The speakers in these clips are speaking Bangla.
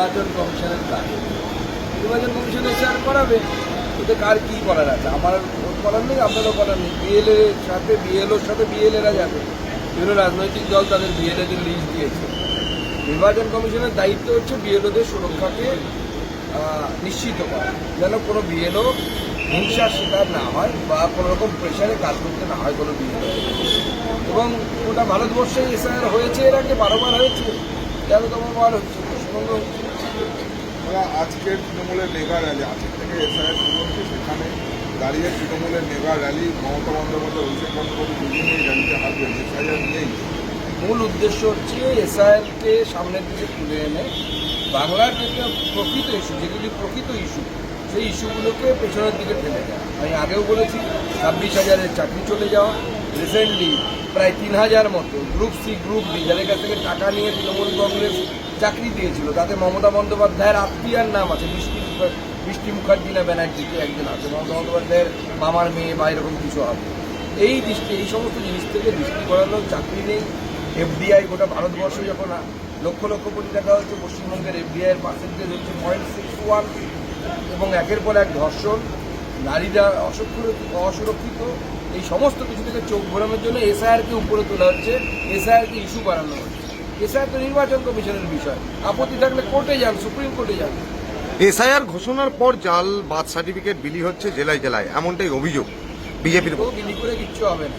নির্বাচন কমিশনের কাজ। নির্বাচন কমিশন এসে আর করাবে ওতে কার কি করার আছে? আমার ওর করার নেই, আপনারও করার নেই। বিএলএ সাথে বিএলওর সাথে বিএলএরা যাবে। বিভিন্ন রাজনৈতিক দল তাদের বিএলএদের লিস্ট দিয়েছে। নির্বাচন কমিশনের দায়িত্ব হচ্ছে বিএলওদের সুরক্ষাকে নিশ্চিত করা। যেন কোনো বিএলও হিংসার শিকার না হয় বা কোনো রকম প্রেশারে কাজ করতে না হয় কোনো বিএলও এবং গোটা ভারতবর্ষে এসআইআর হয়েছে এর আগে বারোবার হয়েছে। তেরোতম বার হচ্ছে? পশ্চিমবঙ্গ ওরা আজকের তৃণমূলের মেগা র্যালি আজকের থেকে এসআইআর শুরু হচ্ছে সেখানে দাঁড়িয়ে তৃণমূলের মেগা র্যালি মমতা বন্দ্যোপাধ্যায় অভিষেক বন্দ্যোপাধ্যায় দুজনেই র্যালিতে হারবেন এসআইআর নিয়েই। মূল উদ্দেশ্য হচ্ছে এসআইআরকে সামনের দিকে তুলে এনে বাংলার যেটা প্রকৃত ইস্যু যেগুলি প্রকৃত ইস্যু সেই ইস্যুগুলোকে পেছনের দিকে ঠেলে দেওয়া। আমি আগেও বলেছি ছাব্বিশ হাজারের চাকরি চলে যাওয়া। রিসেন্টলি প্রায় তিন হাজার মতো। গ্রুপ সি গ্রুপ ডি যাদের কাছ থেকে টাকা নিয়ে তৃণমূল কংগ্রেস চাকরি দিয়েছিল তাতে মমতা বন্দ্যোপাধ্যায়ের আত্মীয়ার নাম আছে বৃষ্টি বৃষ্টি মুখার্জি না ব্যানার্জিতে একজন আছে, মমতা বন্দ্যোপাধ্যায়ের মামার মেয়ে বা এরকম কিছু হবে। এই দৃষ্টি, এই সমস্ত জিনিস থেকে দৃষ্টি করানো চাকরি নেই। এফডিআই গোটা ভারতবর্ষে যখন লক্ষ লক্ষ কোটি টাকা হচ্ছে, পশ্চিমবঙ্গের এফডিআই এর পার্সেন্টেজ হচ্ছে পয়েন্ট সিক্স ওয়ান এবং একের পর এক ধর্ষণ। নারীরা অসুরক্ষিত অসুরক্ষিত এই সমস্ত কিছু থেকে চোখ ঘোরানোর জন্য এসআইআরকে উপরে তোলা হচ্ছে এসআইআরকে ইস্যু বাড়ানো হচ্ছে। এসআইআর তো নির্বাচন কমিশনের বিষয়। আপত্তি থাকলে কোর্টে যান সুপ্রিম কোর্টে যান। এসআইআর ঘোষণার পর জাল বার্থ সার্টিফিকেট বিলি হচ্ছে জেলায় জেলায় এমনটাই অভিযোগ বিজেপির বিলি করে কিচ্ছু হবে না।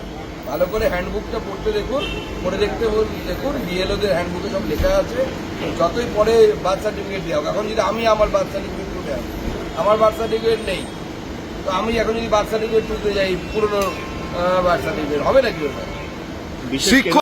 ভালো করে হ্যান্ডবুকটা পড়তে দেখুন পড়ে দেখতে দেখুন বিএলওদের হ্যান্ডবুকে সব লেখা আছে। যতই পরে বার্থ সার্টিফিকেট দেওয়া হোক এখন যদি আমি আমার বার্থ সার্টিফিকেট আনি আমার বার্থ সার্টিফিকেট নেই। তো আমি এখন যদি বার্থ সার্টিফিকেট তুলতে যাই পুরনো বার্থ সার্টিফিকেট হবে নাকি ওটা? শিক্ষক